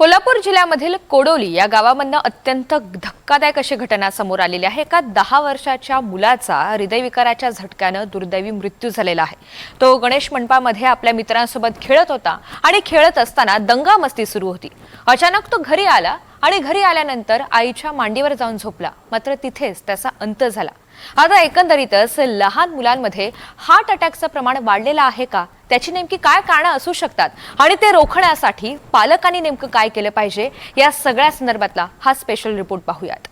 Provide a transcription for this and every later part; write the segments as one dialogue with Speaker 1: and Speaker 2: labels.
Speaker 1: कोल्हापूर जिल्ह्यामधील कोडोली या गावामधनं अत्यंत धक्कादायक अशी घटना समोर आलेली आहे. एका दहा वर्षाच्या मुलाचा हृदयविकाराच्या झटक्यानं दुर्दैवी मृत्यू झालेला आहे. तो गणेश मंडपामध्ये आपल्या मित्रांसोबत खेळत होता आणि खेळत असताना दंगामस्ती सुरू होती. अचानक तो घरी आला आणि घरी आल्यानंतर आईच्या मांडीवर जाऊन झोपला. मात्र तिथेच त्याचा अंत झाला. आता एकंदरीतच लहान मुलांमध्ये हार्ट अटॅकचं प्रमाण वाढलेलं आहे का? त्याची नेमकी काय कारणं असू शकतात? आणि ते रोखण्यासाठी पालकांनी नेमकं काय केलं पाहिजे? या सगळ्या संदर्भातला हा स्पेशल रिपोर्ट पाहूयात.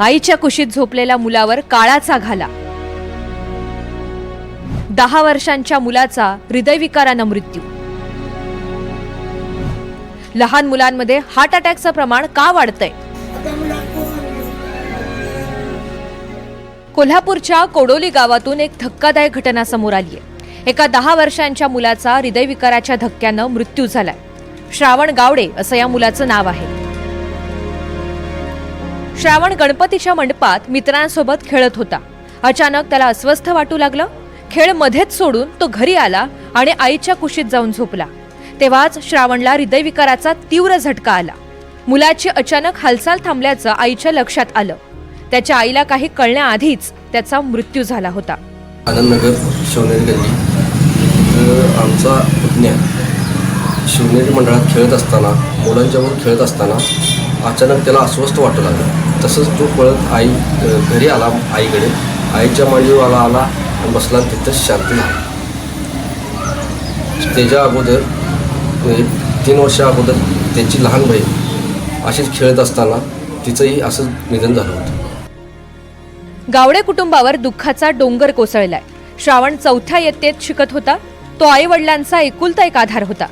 Speaker 1: आईच्या कुशीत झोपलेल्या मुलावर काळाचा घाला. दहा वर्षांच्या मुलाचा हृदयविकारानं मृत्यू. लहान मुलांमध्ये हार्ट अटॅकचं प्रमाण का वाढतंय? कोल्हापूरच्या कोडोली गावातून एक धक्कादायक घटना समोर आली आहे एका दहा वर्षांच्या मुलाचा हृदयविकाराच्या धक्क्यानं मृत्यू झालाय. श्रावण गावडे असं या मुलाचं नाव आहे. श्रावण गणपतीच्या मंडपात मित्रांसोबत खेळत होता. अचानक त्याला अस्वस्थ वाटू लागलं. खेळ मध्येच सोडून तो घरी आला आणि आईच्या कुशीत जाऊन झोपला. तेव्हाच श्रावणला हृदयविकाराचा तीव्र झटका आला. मुलाची अचानक हालचाल थांबल्याचं आईच्या लक्षात आलं. त्याच्या आईला काही कळण्याआधीच त्याचा मृत्यू झाला होता.
Speaker 2: आनंदनगर शिवनेरी गल्ली. आमचा पुतण्या शिवनेरी मंडळात खेळत असताना मुलांच्यावर खेळत असताना अचानक त्याला अस्वस्थ वाटू लागलं. तसंच तो पळत आई घरी आला आईकडे. आईच्या मांडीवाला आला आला आणि बसला तिथंच तिथं शांत झाला. त्याच्या अगोदर तीन वर्षा अगोदर त्यांची लहान बहीण अशीच खेळत असताना तिचंही असं निधन झालं होतं.
Speaker 1: गावडे कुटुंबावर दुःखाचा डोंगर कोसळलाय. श्रावण चौथ्या इयत्तेत शिकत होता. तो आई वडिलांचा एकुलता एक आधार होता.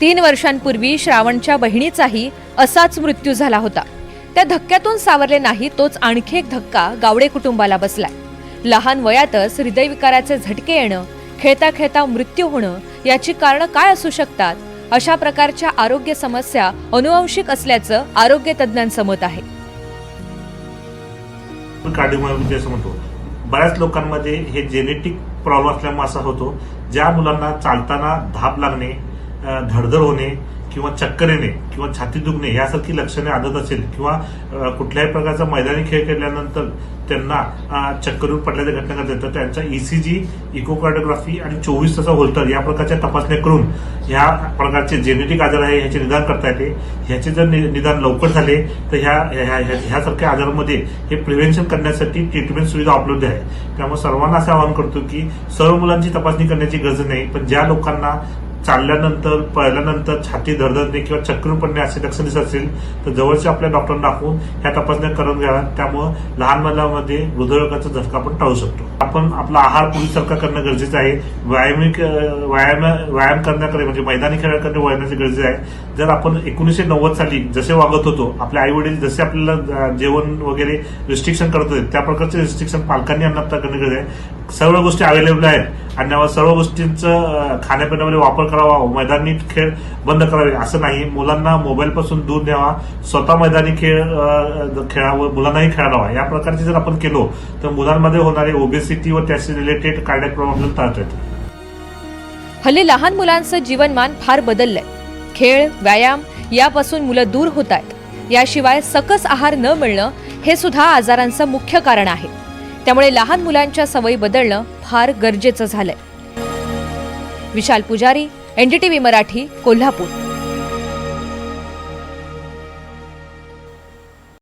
Speaker 1: तीन वर्षांपूर्वी श्रावणच्या बहिणीचाही असाच मृत्यू झाला होता. त्या धक्क्यातून सावरले नाही तोच आणखी एक धक्का गावडे कुटुंबाला बसलाय. लहान वयातच हृदयविकाराचे झटके येणं खेळता खेळता मृत्यू होणं याची कारणं काय असू शकतात? अशा प्रकारच्या आरोग्य समस्या अनुवंशिक असल्याचं आरोग्य तज्ज्ञांचं मत आहे.
Speaker 3: कार्डिओमायोपॅथी म्हणजे असं म्हणतो. बऱ्याच लोकांमध्ये हे जेनेटिक प्रॉब्लेम असल्यामुळे असा होतो ज्या मुलांना चालताना धाप लागणे धडधड होणे किंवा चक्कर येणे किंवा छाती दुखणे यासारखी लक्षणे आदत असेल किंवा कुठल्याही प्रकारचा मैदानी खेळ खेळल्यानंतर त्यांना अं, चक्कर पडल्याच्या घटना घडतात तर त्यांचा ईसीजी इकोकार्डिओग्राफी आणि चोवीस तासा होल्टर या प्रकारच्या तपासण्या करून ह्या प्रकारचे जेनेटिक आजार आहे ह्याचे निदान करता येते. ह्याचे जर नि- निदान लवकर झाले तर ह्या ह्या- ह्या- ह्यासारख्या आजारामध्ये हे प्रिव्हेन्शन करण्यासाठी ट्रीटमेंट सुविधा उपलब्ध आहे. त्यामुळे सर्वांना असं आवाहन करतो की सर्व मुलांची तपासणी करण्याची गरज नाही पण ज्या लोकांना चालल्यानंतर पळल्यानंतर छाती धडधडणे किंवा चक्कर पडणे असे लक्षण दिसत असेल तर जवळच्या आपल्या डॉक्टरांना दाखवून ह्या तपासण्या करून घ्याव्या त्यामुळं लहान मुलांमध्ये हृदयरोगाचा झटका आपण टाळू शकतो. आपण आपला आहार पूर्वीसारखा करणं गरजेचं आहे. व्यायामिक व्यायाम व्यायाम करण्याकडे म्हणजे मैदानी खेळाकडे वळण्याचे गरजेचे आहे. जर आपण एकोणीसशे नव्वद साली जसे वागत होतो आपले आई वडील जसे आपल्याला जेवण वगैरे रिस्ट्रिक्शन करत होते त्या प्रकारचे रिस्ट्रिक्शन पालकांनी यांना आता करणं गरजेचं आहे. सर्व गोष्टी अवेलेबल आहेत. आणि सर्व गोष्टींचं खाण्यापिण्यामध्ये वापर करावा मैदानी खेळ बंद करावे असं नाही. मुलांना मोबाईल पासून दूर द्यावा स्वतः मैदानी खेळ खेळावं मुलांनाही खेळायला हवा या प्रकारचे जर आपण केलो तर मुलांमध्ये होणारे ओबेसिटी व त्याशी रिलेटेड कार्डियक प्रॉब्लेम टाळता येतात
Speaker 1: हल्ली लहान मुलांचं जीवनमान फार बदललंय. खेळ व्यायाम यापासून मुलं दूर होत आहेत. याशिवाय सकस आहार न मिळणं हे सुद्धा आजारांचं मुख्य कारण आहे. त्यामुळे लहान मुलांच्या सवयी बदलणं फार गरजेचं झालंय. विशाल पुजारी एनडीटीव्ही मराठी कोल्हापूर.